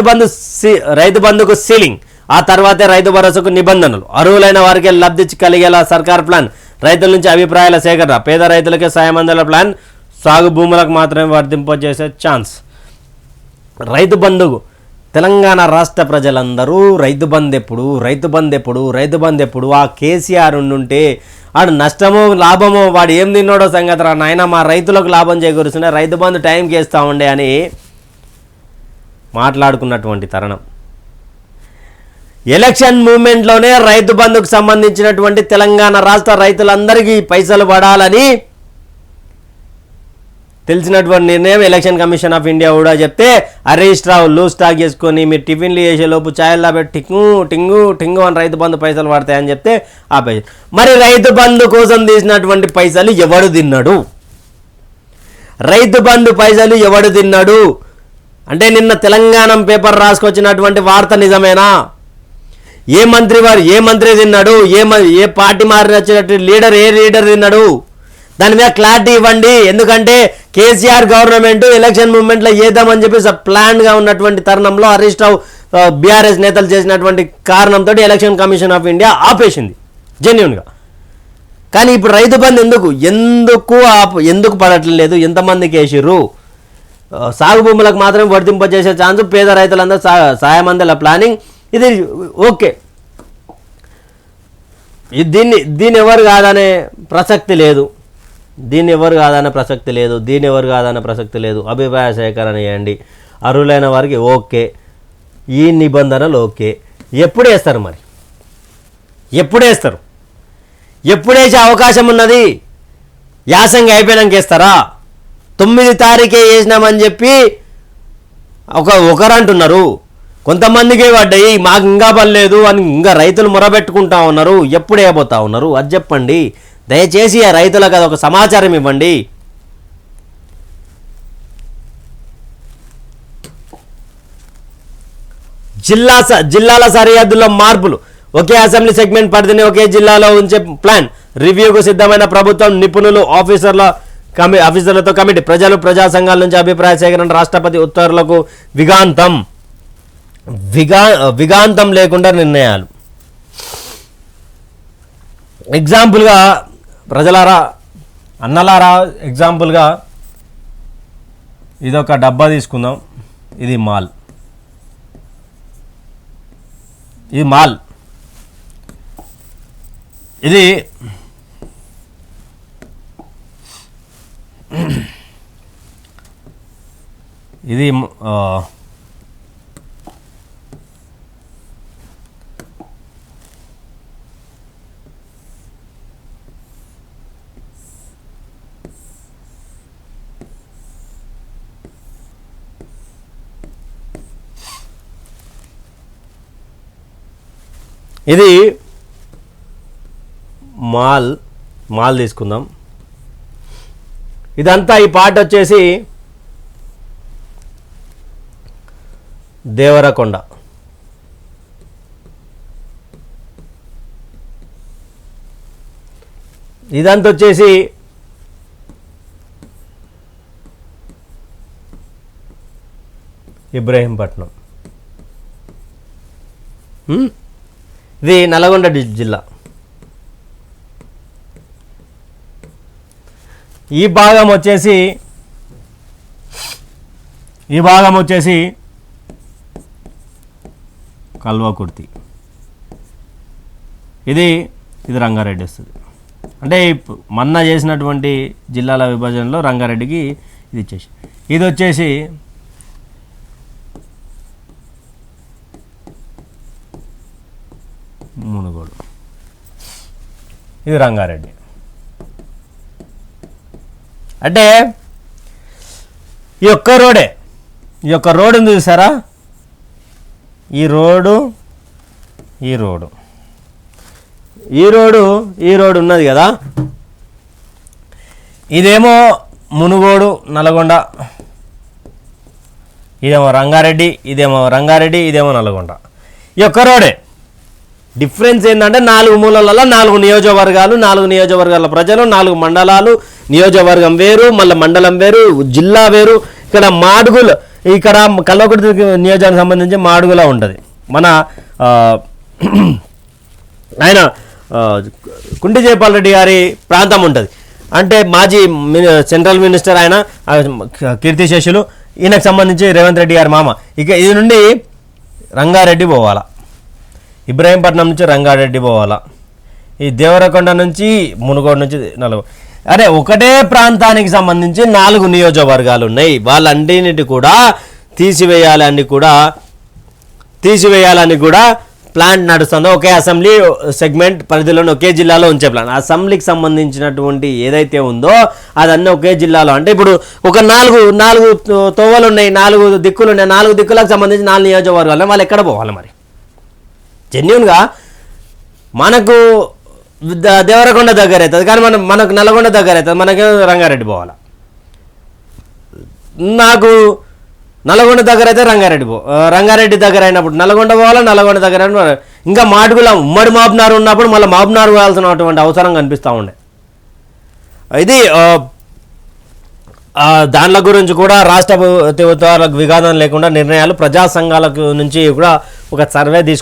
Rythu Bandhu C- రైతు బంధుకు ceiling ఆ తర్వాతే రైతు భరోసాకు నిబంధనలు. అర్హులైన వారికి లబ్ధి కలిగేలా సర్కార్ ప్లాన్ రైతుల నుంచి అభిప్రాయాల సేకరణ పేద రైతులకే సాయం అందేలా ప్లాన్ సాగు భూములకు మాత్రమే వర్తింపజేసే ఛాన్స్. రైతు బంధువు తెలంగాణ రాష్ట్ర ప్రజలందరూ రైతు బంద్ ఎప్పుడు రైతు బంద్ ఎప్పుడు రైతు బంద్ ఎప్పుడు ఆ కేసీఆర్ ఉండుంటే ఆడు నష్టమో లాభమో వాడు ఏం తిన్నాడో సంగతి రా నాయన మా రైతులకు లాభం చేకూరుస్తున్నా రైతు బంధు టైంకి వేస్తూ ఉండే అని మాట్లాడుకున్నటువంటి తరుణం. ఎలక్షన్ మూమెంట్లోనే రైతు బంధుకు సంబంధించినటువంటి తెలంగాణ రాష్ట్ర రైతులందరికీ పైసలు పడాలని తెలిసినటువంటి నిర్ణయం ఎలక్షన్ కమిషన్ ఆఫ్ ఇండియా కూడా చెప్తే హరీష్ రావు లూజ్ స్టాక్ చేసుకొని మీరు టిఫిన్లు చేసేలోపు ఛాయల్లో పెట్టి టింగు టింగు టింగు అని రైతు బంధు పైసలు పడతాయని చెప్తే ఆ పైసలు మరి రైతు బంధు కోసం తీసినటువంటి పైసలు ఎవడు తిన్నాడు? రైతు బంధు పైసలు ఎవడు తిన్నాడు? అంటే నిన్న తెలంగాణ పేపర్ రాసుకొచ్చినటువంటి వార్త నిజమేనా? ఏ మంత్రి వారు ఏ మంత్రి తిన్నాడు? ఏ మ- ఏ పార్టీ మారిన లీడర్ ఏ లీడర్ తిన్నాడు? దాని మీద క్లారిటీ ఇవ్వండి. ఎందుకంటే కేసీఆర్ గవర్నమెంట్ ఎలక్షన్ మూమెంట్లో చేద్దామని చెప్పి ప్లాన్గా ఉన్నటువంటి తరుణంలో హరీష్ రావు బీఆర్ఎస్ నేతలు చేసినటువంటి కారణంతో ఎలక్షన్ కమిషన్ ఆఫ్ ఇండియా ఆపేసింది జెన్యున్గా. కానీ ఇప్పుడు రైతు బంధు ఎందుకు? ఎందుకు ఆప- ఎందుకు పడట్లేదు? ఎంతమందికి వేసిర్రు? సాగు భూములకు మాత్రమే వర్తింపజేసే ఛాన్స్ పేద రైతులందరూ సా సాయం అందేలా ప్లానింగ్ ఇది ఓకే. దీన్ని దీన్ని ఎవరు కాదనే ప్రసక్తి లేదు. దీన్ని ఎవరు కాదనే ప్రసక్తి లేదు. దీన్ని ఎవరు కాదనే ప్రసక్తి లేదు. అభిప్రాయ సేకరణ చేయండి. అర్హులైన వారికి ఓకే. ఈ నిబంధనలు ఓకే. ఎప్పుడు వేస్తారు మరి? ఎప్పుడు వేస్తారు? ఎప్పుడు వేసే అవకాశం ఉన్నది? యాసంగి అయిపోయినాక వేస్తారా? తొమ్మిది తారీఖే వేసినామని చెప్పి ఒక ఒకరు అంటున్నారు. కొంతమందికి పడ్డాయి మాకు ఇంకా పర్లేదు అని ఇంకా రైతులు మొరబెట్టుకుంటా ఉన్నారు ఎప్పుడు వేయబోతా ఉన్నారు? అది చెప్పండి. దయచేసి ఆ రైతులకు అది ఒక సమాచారం ఇవ్వండి. జిల్లా స- జిల్లాల సరిహద్దుల్లో మార్పులు. ఒకే అసెంబ్లీ సెగ్మెంట్ పరిధిని ఒకే జిల్లాలో ఉంచే ప్లాన్. రివ్యూకు సిద్ధమైన ప్రభుత్వం నిపుణులు ఆఫీసర్ల కమి ఆఫీసర్లతో కమిటీ ప్రజలు ప్రజా సంఘాల నుంచి అభిప్రాయ సేకరణ రాష్ట్రపతి ఉత్తర్వులకు విగాంతం విగా విగాంతం లేకుండా నిర్ణయాలు. ఎగ్జాంపుల్గా ప్రజలారా అన్నలారా ఎగ్జాంపుల్గా ఇదొక డబ్బా తీసుకుందాం. ఇది మాల్. ఇది మాల్. ఇది ఇది ఆ, ఇది మాల్ మాల్ తీసుకుందాం. ఇదంతా ఈ పాట వచ్చేసి దేవరకొండ. ఇదంతా వచ్చేసి ఇబ్రహీంపట్నం. ఇది నల్గొండ జిల్లా. ఈ భాగం వచ్చేసి ఈ భాగం వచ్చేసి కల్వకుర్తి ఇది ఇది రంగారెడ్డి వస్తుంది. అంటే మన్న చేసినటువంటి జిల్లాల విభజనలో రంగారెడ్డికి ఇది ఇచ్చేసి. ఇది వచ్చేసి మునుగోడు. ఇది రంగారెడ్డి. అంటే ఈ ఒక్క రోడే ఈ యొక్క రోడ్ ఉంది చూసారా? ఈ రోడ్డు ఈ రోడ్డు ఈ రోడ్డు ఈ రోడ్డు ఉన్నది కదా? ఇదేమో మునుగోడు నల్గొండ. ఇదేమో రంగారెడ్డి ఇదేమో రంగారెడ్డి ఇదేమో నల్గొండ. ఈ ఒక్క రోడే డిఫరెన్స్ ఏంటంటే నాలుగు మూలలలో నాలుగు నియోజకవర్గాలు నాలుగు నియోజకవర్గాల ప్రజలు నాలుగు మండలాలు నియోజకవర్గం వేరు మళ్ళీ మండలం వేరు జిల్లా వేరు. ఇక్కడ మాడుగులు ఇక్కడ కల్వకుర్తి నియోజకానికి సంబంధించి మాడుగులా ఉంటుంది. మన ఆయన ఆ, కుంటి జయపాల్ రెడ్డి గారి ప్రాంతం ఉంటుంది. అంటే మాజీ సెంట్రల్ మినిస్టర్ ఆయన కీర్తిశేషులు ఈయనకు సంబంధించి రేవంత్ రెడ్డి గారి మామ. ఇక ఇది నుండి రంగారెడ్డి పోవాలా. ఇబ్రాహీంపట్నం నుంచి రంగారెడ్డి పోవాలా. ఈ దేవరకొండ నుంచి మునుగోడు నుంచి నలుగు. అరే ఒకటే ప్రాంతానికి సంబంధించి నాలుగు నియోజకవర్గాలు ఉన్నాయి. వాళ్ళన్నిటిని కూడా తీసివేయాలని కూడా తీసివేయాలని కూడా ప్లాన్ నడుస్తుందో. ఒకే అసెంబ్లీ సెగ్మెంట్ పరిధిలోని ఒకే జిల్లాలో ఉంచే ప్లాన్. అసెంబ్లీకి సంబంధించినటువంటి ఏదైతే ఉందో అదన్నీ ఒకే జిల్లాలో. అంటే ఇప్పుడు ఒక నాలుగు నాలుగు తోవలు ఉన్నాయి నాలుగు దిక్కులు ఉన్నాయి నాలుగు దిక్కులకు సంబంధించి నాలుగు నియోజకవర్గాలు వాళ్ళు ఎక్కడ పోవాలి మరి? జెన్యున్గా మనకు దేవరకొండ దగ్గర అవుతుంది కానీ మనం మనకు నల్గొండ దగ్గర అవుతుంది మనకి రంగారెడ్డి పోవాలి? నాకు నల్గొండ దగ్గర అయితే రంగారెడ్డి పో రంగారెడ్డి దగ్గర అయినప్పుడు నల్గొండ పోవాలి నల్గొండ దగ్గర ఇంకా మాడుగుల ఉమ్మడి మాబ్నారు ఉన్నప్పుడు మళ్ళీ మాబ్నారు పోవాల్సినటువంటి అవసరం కనిపిస్తూ ఉండే. ఇది దానిల గురించి కూడా రాష్ట్ర ప్రభుత్వాలకు విఘాతం లేకుండా నిర్ణయాలు ప్రజా సంఘాలకు నుంచి కూడా ఒక సర్వే తీసుకు